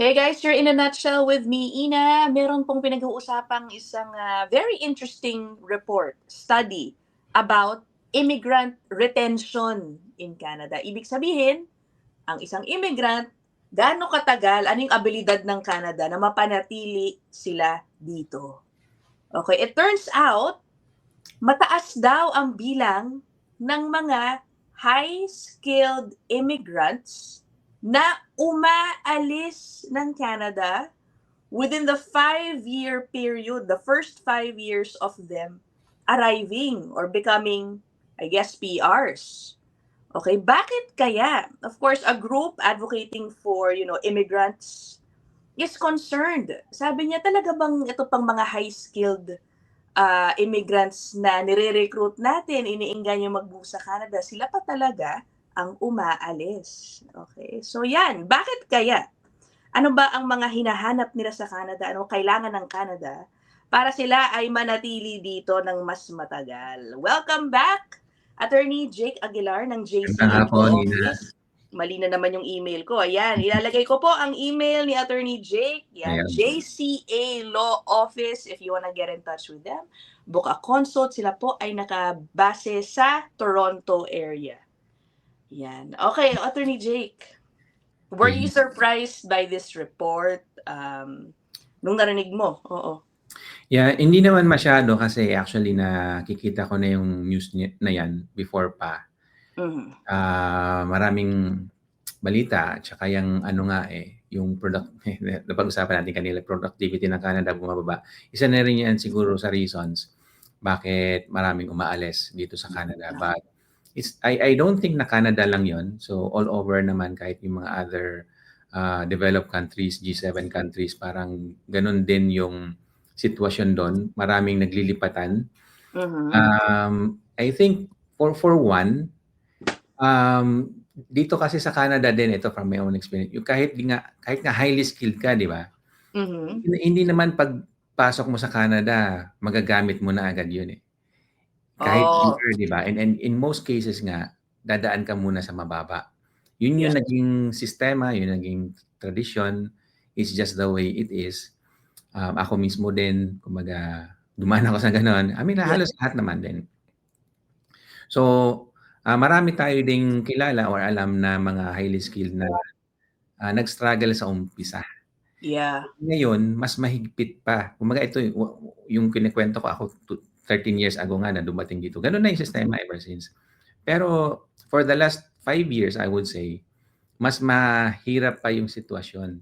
Hey guys, you're in a nutshell with me, Ina. Meron pong pinag-uusapang isang ah, very interesting report, study about immigrant retention in Canada. Ibig sabihin, ang isang immigrant, gaano katagal, ano yung abilidad ng Canada na mapanatili sila dito. Okay, it turns out, mataas daw ang bilang ng mga high-skilled immigrants na umaalis ng Canada within the five-year period, the first five years of them arriving or becoming, I guess, PRs. Okay, bakit kaya? Of course, a group advocating for, you know, immigrants is concerned. Sabi niya, talaga bang ito pang mga high-skilled uh, immigrants na nire-recruit natin, iniinggan yung mag sa Canada, sila pa talaga ang umaalis. Okay? So yan, bakit kaya? Ano ba ang mga hinahanap nila sa Canada? Ano kailangan ng Canada para sila ay manatili dito ng mas matagal? Welcome back, Attorney Jake Aguilar ng JC. Office. Mali na naman yung email ko. Ayan, ilalagay ko po ang email ni Attorney Jake. Yan. JCA Law Office if you wanna get in touch with them. Book a consult. Sila po ay nakabase sa Toronto area. Yan. Okay, Attorney Jake. Were you Mhm. surprised by this report? Um, nung narinig mo? Oo. Yeah, hindi naman masyado kasi actually nakikita ko na yung news na yan before pa. Mhm. Ah, maraming balita tsaka yung ano nga eh, yung product napag-usapan natin kanila productivity ng Canada bumababa. Isa na rin yan siguro sa reasons bakit maraming umaalis dito sa Canada. But it's I I don't think na Canada lang 'yon. So all over naman kahit yung mga other ah, developed countries, G7 countries, parang ganun din yung sitwasyon doon. Maraming naglilipatan. Mhm. Um, I think for for one, um, dito kasi sa Canada din ito from my own experience. Yung kahit di nga kahit nga highly skilled ka, di ba? Mhm. Hindi, hindi naman pagpasok mo sa Canada, magagamit mo na agad 'yun eh. Kahit Oh. here, di ba? And, and in most cases nga, dadaan ka muna sa mababa. Yun yung Yeah. naging sistema, yun naging tradition. It's just the way it is. Um, ako mismo din, kumaga, dumaan ako sa ganon. I mean, Yeah. halos lahat naman din. So, ah, marami tayo ding kilala or alam na mga highly skilled na ah, nag-struggle sa umpisa. Yeah. Ngayon, mas mahigpit pa. Kumbaga ito, yung kinikwento ko ako 13 years ago nga na dumating dito. Ganun na yung sistema ever since. Pero for the last five years, I would say, mas mahirap pa yung sitwasyon.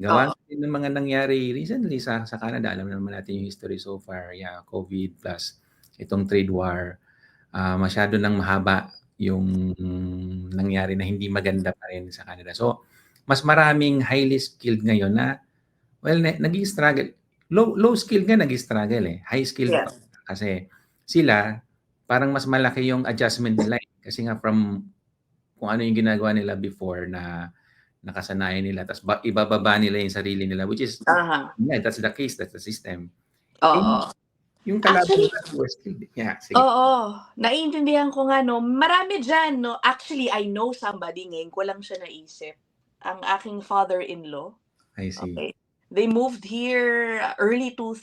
Gawa din ng mga nangyari recently sa, sa Canada. Alam naman natin yung history so far. Yeah, COVID plus itong trade war. Ah, masyado nang mahaba yung nangyari na hindi maganda pa rin sa Canada. So, mas maraming highly skilled ngayon na well, na, nag-struggle. Low, low skilled nga nag-struggle eh. High skilled Yes. Kasi sila, parang mas malaki yung adjustment nila. eh. Kasi nga from kung ano yung ginagawa nila before na nakasanayan nila, tapos ba, ibababa nila yung sarili nila, which is, Aha. yeah, that's the case, that's the system. Oo. Yung kalaban were skilled. Yeah, sige. Oo, naiintindihan ko nga 'no, marami diyan 'no. Actually, I know somebody ngayon ko lang siya naisip. Ang aking father-in-law, I see. okay. They moved here early 2000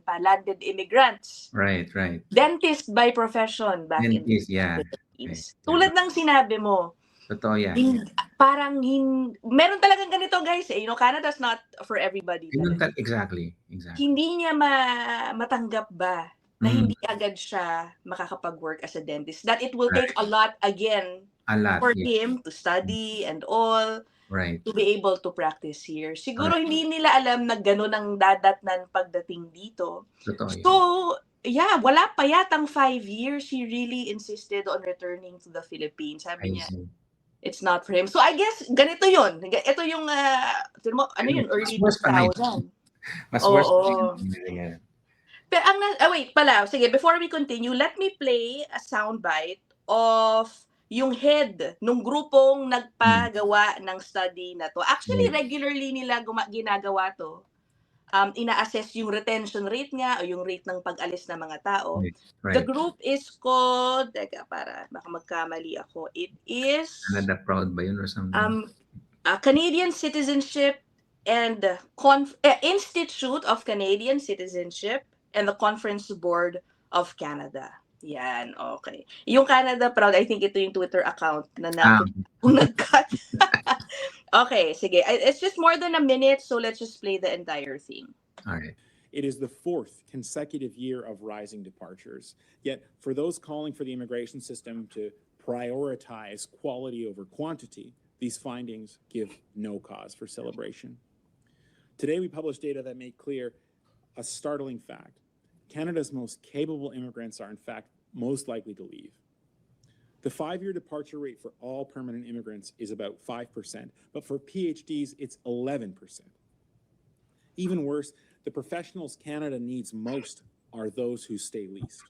pa, landed immigrants. Right, right. Dentist by profession back in Dentist, yeah. the. Right. Tulad ng sinabi mo, Totoo yan. hin- parang hin, meron talagang ganito guys eh. You know, Canada's not for everybody. Talaga. tal- exactly, exactly. Hindi niya ma- matanggap ba na Mm. hindi agad siya makakapag-work as a dentist. That it will take a lot again A lot, for yeah. him to study and all Right. to be able to practice here. Siguro Correct. hindi nila alam na gano'n ang dadatnan pagdating dito. Totoo. So, yeah, wala pa yatang five years. He really insisted on returning to the Philippines. Sabi I niya, see. it's not for him. So, I guess, ganito yun. Ito yung, uh, mo, ano yun, early Mas worse pa ngayon. 2000. Mas Oo. worse pa yung nangyayari. Pero ang, na- ah, wait pala, sige, before we continue, let me play a soundbite of yung head nung grupong nagpagawa ng study na to. Actually, Hmm. regularly nila ginagawa to. Um, ina-assess yung retention rate nga o yung rate ng pag-alis ng mga tao. The Right. group is called, teka, para baka magkamali ako. It is Canada proud ba yun or something? um, uh, Canadian Citizenship and the Conf- eh, Institute of Canadian Citizenship and the Conference Board of Canada. Yan, okay. Yung Canada Proud, I think ito yung Twitter account na na Um, nag-cut. okay, sige. It's just more than a minute, so let's just play the entire thing. all right. It is the fourth consecutive year of rising departures. Yet, for those calling for the immigration system to prioritize quality over quantity, these findings give no cause for celebration. Today, we published data that make clear a startling fact. Canada's most capable immigrants are, in fact, most likely to leave. The five year departure rate for all permanent immigrants is about 5%, but for PhDs, it's 11%. Even worse, the professionals Canada needs most are those who stay least.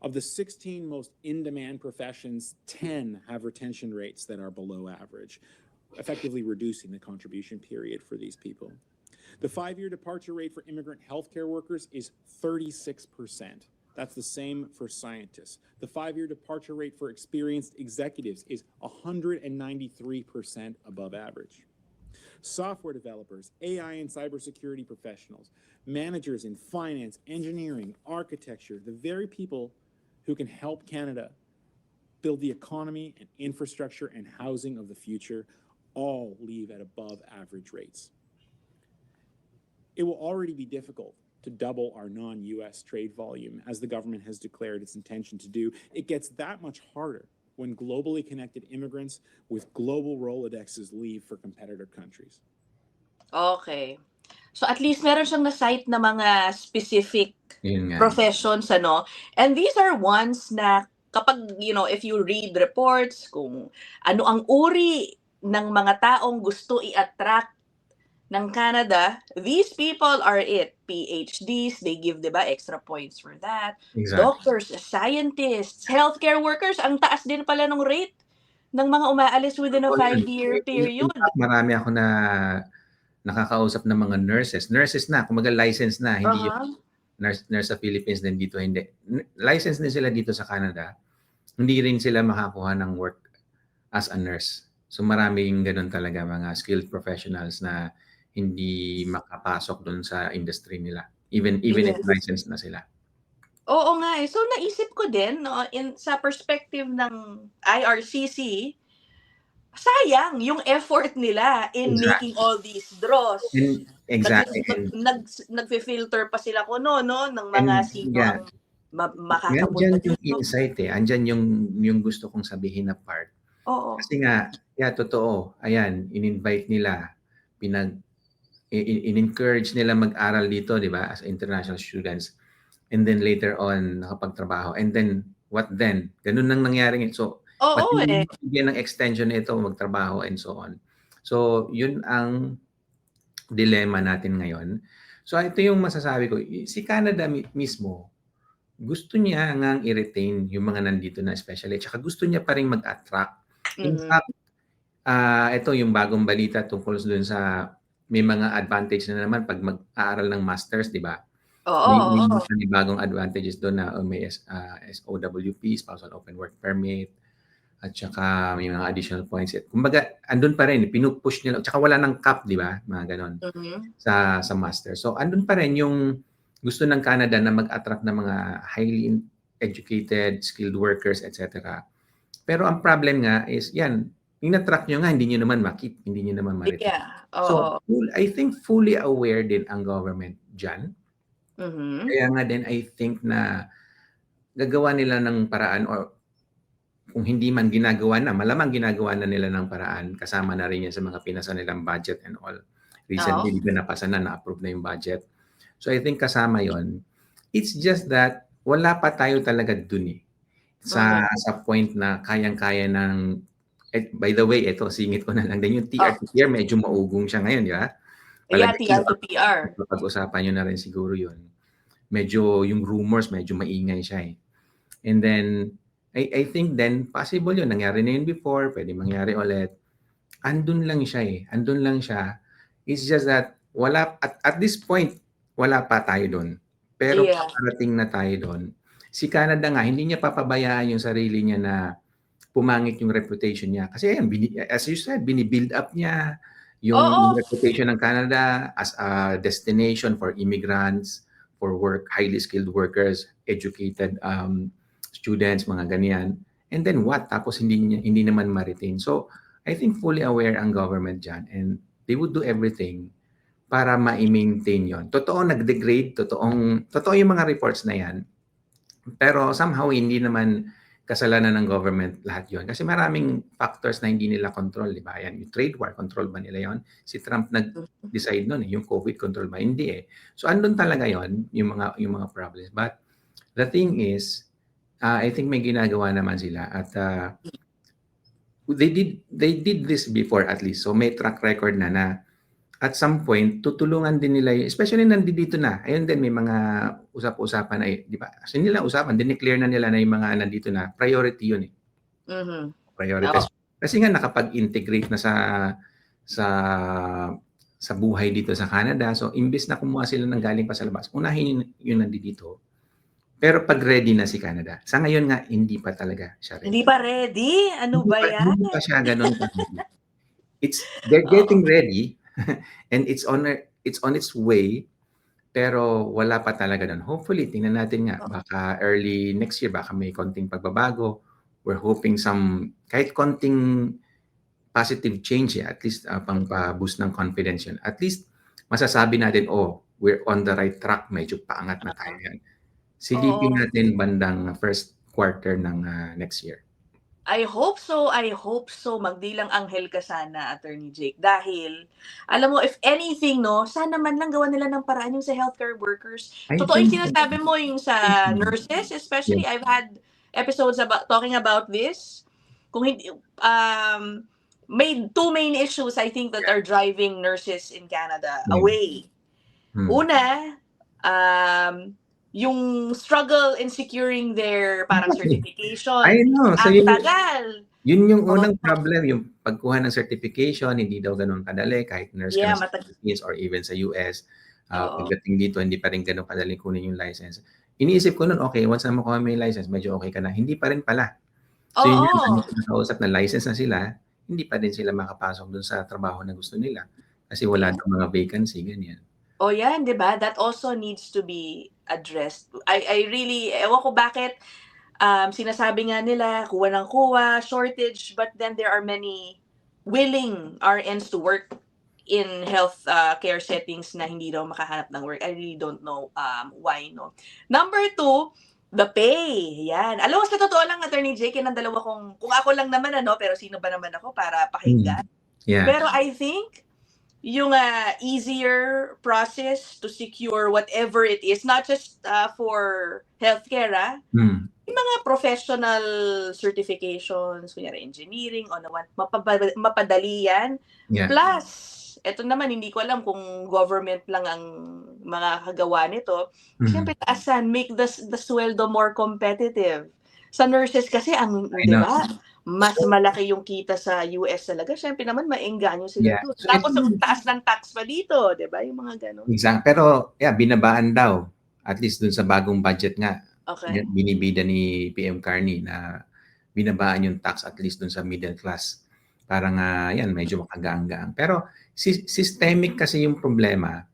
Of the 16 most in demand professions, 10 have retention rates that are below average, effectively reducing the contribution period for these people. The five year departure rate for immigrant healthcare workers is 36%. That's the same for scientists. The five year departure rate for experienced executives is 193% above average software developers, AI and cybersecurity professionals, managers in finance, engineering, architecture, the very people who can help Canada build the economy and infrastructure and housing of the future all leave at above average rates. It will already be difficult to double our non US trade volume, as the government has declared its intention to do. It gets that much harder when globally connected immigrants with global Rolodexes leave for competitor countries. Okay. So at least meron siyang na-cite na mga specific professions ano and these are ones na kapag you know if you read reports kung ano ang uri ng mga taong gusto i-attract ng Canada these people are it PhDs they give 'di ba extra points for that Exactly. doctors scientists healthcare workers ang taas din pala ng rate ng mga umaalis within a Oo, five yun. year In- period Marami ako na nakakausap ng mga nurses. Nurses na, kumaga license na, hindi yung uh nurse, nurse sa Philippines din dito, hindi. License din sila dito sa Canada. Hindi rin sila makakuha ng work as a nurse. So maraming ganun talaga mga skilled professionals na hindi makapasok doon sa industry nila. Even even if Yes. licensed na sila. Oo nga eh. So naisip ko din no in sa perspective ng IRCC sayang yung effort nila in Exactly. making all these draws. And exactly. Nag, nag, nagfi-filter pa sila ko no no ng mga And, sino yeah. ma- makakapunta dyan yung insight eh. Andyan yung, yung gusto kong sabihin na part. Oo. Kasi nga, yeah, totoo. Ayan, in-invite nila, pinag in-encourage nila mag-aral dito, di ba, as international students. And then later on, nakapagtrabaho. And then, what then? Ganun nang nangyari. ngayon. So, Oo ba't eh. bigyan ng extension nito, magtrabaho, and so on. So, yun ang dilemma natin ngayon. So, ito yung masasabi ko. Si Canada mi- mismo, gusto niya ngang i-retain yung mga nandito na especially. Tsaka gusto niya pa rin mag-attract In Mhm. fact, ah ito yung bagong balita tungkol dun sa may mga advantage na naman pag mag-aaral ng masters, di ba? Oo. may, may mga bagong advantages doon na uh, may S, ah, SOWP, Spousal Open Work Permit, at saka may mga additional points. Kumbaga, andun pa rin, pinupush nila. Tsaka wala ng cap, di ba? Mga ganon Mhm. sa sa master. So andun pa rin yung gusto ng Canada na mag-attract ng mga highly educated, skilled workers, etc. Pero ang problem nga is yan, in-attract nyo nga, hindi nyo naman makip, hindi nyo naman ma Yeah. So, Oo. full, I think fully aware din ang government dyan. Mhm. Kaya nga din, I think na gagawa nila ng paraan or kung hindi man ginagawa na, malamang ginagawa na nila ng paraan, kasama na rin yan sa mga pinasa nilang budget and all. Recently, di ba napasa na, na-approve na yung budget. So I think kasama yon. It's just that wala pa tayo talaga dun eh. Sa, sa point na kayang-kaya ng eh, by the way, ito, singit ko na lang din. Yung TR, TR medyo maugong siya ngayon, di ba? Yeah, TR to PR. Pag-usapan nyo na rin siguro yun. Medyo, yung rumors, medyo maingay siya eh. And then, I, I think then, possible yun. Nangyari na yun before, pwede mangyari ulit. Andun lang siya eh. Andun lang siya. It's just that, wala, at, at this point, wala pa tayo doon. Pero Yeah. parating na tayo doon. Si Canada nga, hindi niya papabayaan yung sarili niya na pumangit yung reputation niya. Kasi bini, as you said, binibuild up niya Yung Oo. reputation ng Canada as a destination for immigrants, for work, highly skilled workers, educated um, students, mga ganyan. And then what? Tapos hindi, niya- hindi naman ma-retain. So, I think fully aware ang government dyan and they would do everything para ma-maintain yon. Totoo nag-degrade, totoong, totoo yung mga reports na yan. Pero somehow hindi naman kasalanan ng government lahat yon Kasi maraming factors na hindi nila control, di ba? Yan, yung trade war, control ba nila yon Si Trump nag-decide noon eh, yung COVID control ba? Hindi eh. So andun talaga yon yung mga, yung mga problems. But the thing is, uh, I think may ginagawa naman sila at uh, they did they did this before at least. So may track record na na at some point tutulungan din nila yung, especially nandito na. Ayun din may mga usap-usapan ay, di ba? Kasi nila usapan, dineclare na nila na yung mga nandito na priority yun eh. Mhm. Priorities. Kasi nga nakapag-integrate na sa sa sa buhay dito sa Canada. So imbes na kumuha sila ng galing pa sa labas, unahin yun, yun nandito. Pero pag ready na si Canada, sa ngayon nga hindi pa talaga siya ready. Hindi pa ready? Ano Hindi ba pa- yan? Hindi pa siya ganun. it's they're getting ready and it's on a- it's on its way pero wala pa talaga doon. Hopefully, tingnan natin nga Oo. baka early next year baka may konting pagbabago. We're hoping some kahit konting positive change eh, at least uh, pang pa-boost ng confidence yun. At least masasabi natin, oh, we're on the right track. Medyo paangat na tayo yan. Silipin natin bandang first quarter ng uh, next year. I hope so, I hope so. Magdilang anghel ka sana, Attorney Jake. Dahil, alam mo, if anything, no, sana man lang gawa nila ng paraan yung sa healthcare workers. I Totoo yung sinasabi mo yung sa nurses, especially I've had episodes about talking about this. Kung hindi, um, may two main issues I think that are driving nurses in Canada Hmm. away. Hmm. Una, um, yung struggle in securing their parang certification. I know. So Ang yun, tagal. yun yung unang problem, yung pagkuha ng certification, hindi daw ganun kadali kahit nurse Yeah, ka sa matag- Philippines or even sa US. Uh, Oo. pagdating dito, hindi pa rin ganun kadali kunin yung license. Iniisip ko nun, okay, once na makuha mo yung license, medyo okay ka na. Hindi pa rin pala. So yun yung Oo. ano ko nakausap na license na sila, hindi pa din sila makapasok dun sa trabaho na gusto nila. Kasi wala daw mga vacancy, ganyan. O yan, di ba? That also needs to be addressed. I, I really, ewan ko bakit um, sinasabi nga nila, kuha ng kuha, shortage, but then there are many willing RNs to work in health uh, care settings na hindi daw makahanap ng work. I really don't know um, why, no? Number two, the pay. Yan. Alam mo, sa totoo lang, Attorney Jake, ang dalawa kong, kung ako lang naman, ano, pero sino ba naman ako para pakinggan? Yeah. Pero I think yung uh, easier process to secure whatever it is, not just uh, for healthcare, ah, Hmm. yung mga professional certifications, kunyari engineering, o naman, mapaba- mapadali yan. Yeah. Plus, eto naman, hindi ko alam kung government lang ang mga kagawa nito. Mhm. Siyempre, taasan, make the, the sweldo more competitive. Sa nurses kasi, ang, di ba, mas malaki yung kita sa US talaga. Siyempre naman, maengganyo sila Yeah. doon. Tapos, ang taas ng tax pa dito, di ba? Yung mga ganun. Exact. Pero, yeah, binabaan daw. At least dun sa bagong budget nga, Okay. binibida ni PM Carney na binabaan yung tax at least dun sa middle class. Parang nga, yan, medyo makagaang-gaang. Pero si- systemic kasi yung problema.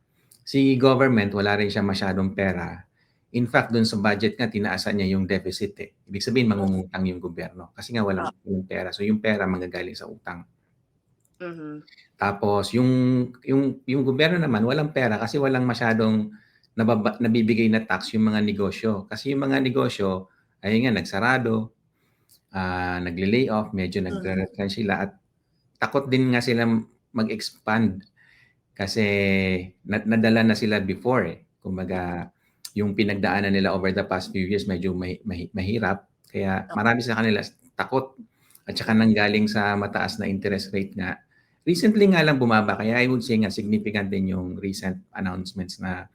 Si government, wala rin siya masyadong pera. In fact, dun sa budget nga, tinaasan niya yung deficit eh. Ibig sabihin, mangungutang yung gobyerno. Kasi nga walang, walang pera. So yung pera manggagaling sa utang. Mhm. Tapos yung yung yung gobyerno naman walang pera kasi walang masyadong nababa, nabibigay na tax yung mga negosyo. Kasi yung mga negosyo ay nga nagsarado, ah nagle-lay off, medyo Mhm. nagre-retrench sila at takot din nga sila mag-expand kasi na- nadala na sila before eh. Kumbaga yung pinagdaanan nila over the past few years medyo mahi- mahi- mahirap. Kaya marami sa kanila takot. At saka nanggaling sa mataas na interest rate nga. Recently nga lang bumaba kaya I would say nga significant din yung recent announcements na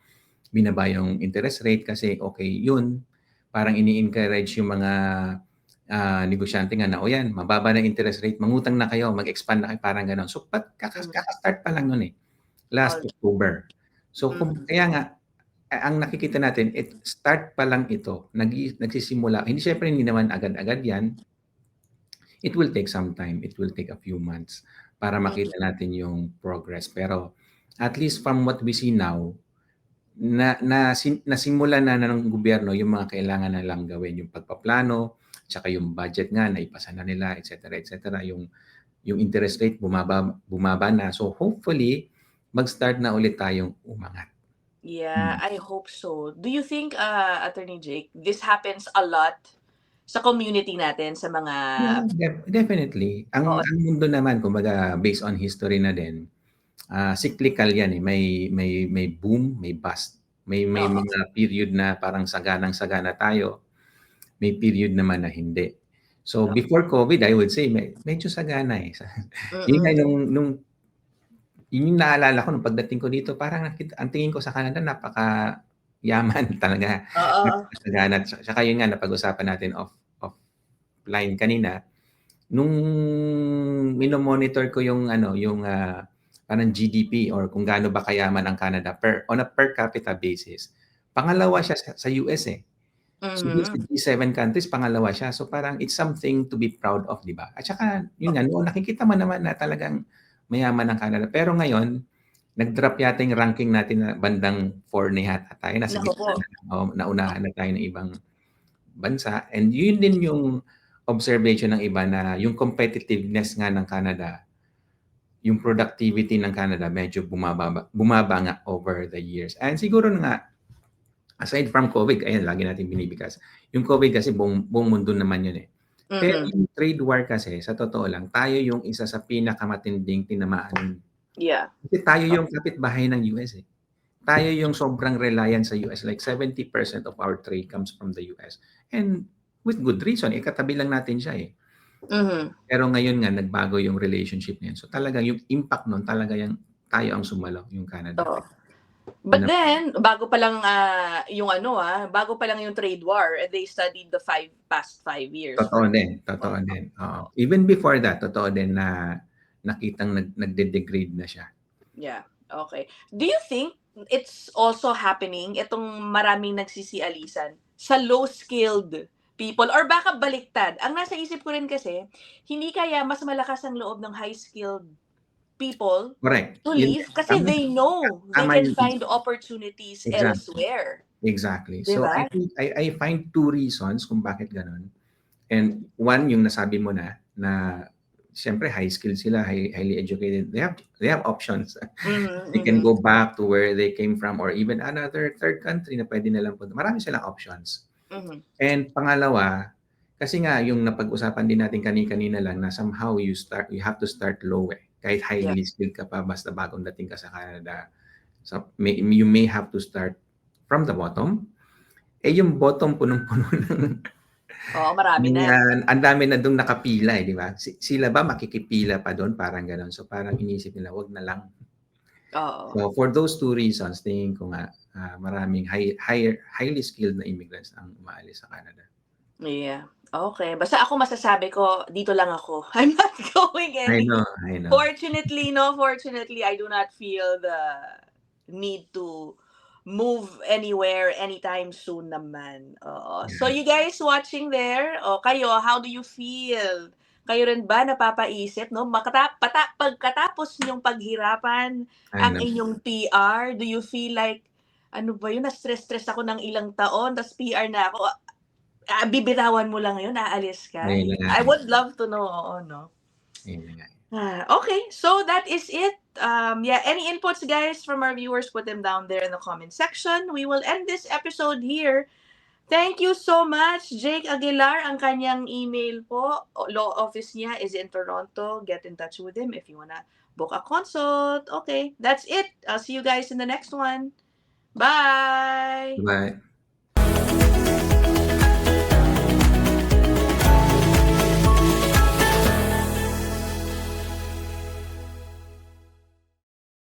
binaba yung interest rate kasi okay yun. Parang ini-encourage yung mga ah, negosyante nga na o yan mababa na interest rate mangutang na kayo mag-expand na kayo parang gano'n. So pat kakas- kaka-start pa lang nun eh last. October. So kung, Mm. kaya nga ang nakikita natin it start pa lang ito nag nagsisimula hindi syempre hindi naman agad-agad yan it will take some time it will take a few months para makita natin yung progress. Pero at least from what we see now, na, na sim- nasimula na, na ng gobyerno yung mga kailangan na lang gawin, yung pagpaplano, tsaka yung budget nga na ipasa na nila, etc. etc. Yung yung interest rate bumaba bumaba na. So hopefully mag-start na ulit tayong umangat. Yeah, I hope so. Do you think, uh, Attorney Jake, this happens a lot sa community natin, sa mga... Yeah, def- definitely. Ang, Oo. ang mundo naman, kumbaga, based on history na din, ah cyclical yan eh. May, may, may boom, may bust. May, may Oo. mga period na parang saganang-sagana tayo. May period naman na hindi. So, Oo. before COVID, I would say, may, medyo sagana eh. Mm-mm. Yun nga, nung, nung, yun yung naalala ko nung pagdating ko dito, parang nakita, ang tingin ko sa Canada, napaka yaman talaga. Oo. Sagana. Tsaka yun nga, napag-usapan natin off, offline kanina. Nung minomonitor ko yung ano, yung ah, parang GDP or kung gaano ba kayaman ang Canada per on a per capita basis. Pangalawa siya sa, sa US eh. So dun sa Mhm. G7 countries, pangalawa siya. So parang it's something to be proud of, di ba? At saka, yun nga, noon nakikita mo naman na talagang mayaman ang Canada. Pero ngayon, nag-drop yata yung ranking natin na bandang 4 na yata tayo. Nasa po. na. O, naunahan na tayo ng ibang bansa. And yun din yung observation ng iba na yung competitiveness nga ng Canada, yung productivity ng Canada medyo bumaba, bumaba nga over the years. And siguro nga, aside from COVID, ayan, lagi natin binibigas. Yung COVID kasi buong, buong mundo naman yun eh. Pero yung trade war kasi, sa totoo lang, tayo yung isa sa pinakamatinding tinamaan. Yeah. Kasi tayo yung kapitbahay ng US eh. Tayo yung sobrang reliant sa US. Like 70% of our trade comes from the US. And with good reason, eh, katabi lang natin siya eh. Mhm. Pero ngayon nga, nagbago yung relationship niyan. So talaga, yung impact nun, talaga yung tayo ang sumalo, yung Canada. Oo. But Ano- then, bago pa lang ah, yung ano ah, bago pa lang yung trade war, eh, they studied the five past five years. Totoo din, totoo din. Oo. Even before that, totoo din na nakitang nag, nagde-degrade na siya. Yeah. Okay. Do you think it's also happening itong maraming nagsisialisan sa low-skilled people or baka baliktad? Ang nasa isip ko rin kasi, hindi kaya mas malakas ang loob ng high-skilled people Correct. to Yun- leave kasi tama- they know they tama can yun. find opportunities Exactly. elsewhere. Exactly. So Diba? I think I, I find two reasons kung bakit ganun. And one yung nasabi mo na na siyempre high skilled sila, high, highly educated. They have they have options. Mhm, They can mhm. go back to where they came from or even another third country na pwede nilang punta. Marami silang options. Mhm. And pangalawa, kasi nga yung napag-usapan din natin kani-kanina lang na somehow you start you have to start low eh. Kahit highly skilled ka pa basta bagong dating ka sa Canada. So may, you may have to start from the bottom. Eh yung bottom punong-puno ng Oo, marami na. Yan, ang dami na doon nakapila eh, di ba? Si- Sila ba makikipila pa doon? Parang gano'n. So parang inisip nila, wag na lang. Oo. So for those two reasons, tingin ko nga ah, maraming high, higher, highly skilled na immigrants ang umaalis sa Canada. Yeah. Okay. Basta ako masasabi ko, dito lang ako. I'm not going I know, I know. Fortunately, no, fortunately, I do not feel the need to move anywhere anytime soon naman. Oo. So you guys watching there, o kayo, how do you feel? Kayo rin ba napapaisip, no? Makata pata pagkatapos niyong paghirapan I ang know. inyong PR, do you feel like, ano ba yun, na-stress-stress ako ng ilang taon, tas PR na ako, ah, bibirawan mo lang yun, aalis ka? Ayun na nga I would love to know, oo, no? Ayun na nga. Ah, okay, so that is it. Um, yeah, any inputs, guys, from our viewers, put them down there in the comment section. We will end this episode here. Thank you so much, Jake Aguilar. Ang kanyang email po, law office niya is in Toronto. Get in touch with him if you wanna book a consult. Okay, that's it. I'll see you guys in the next one. Bye! Bye.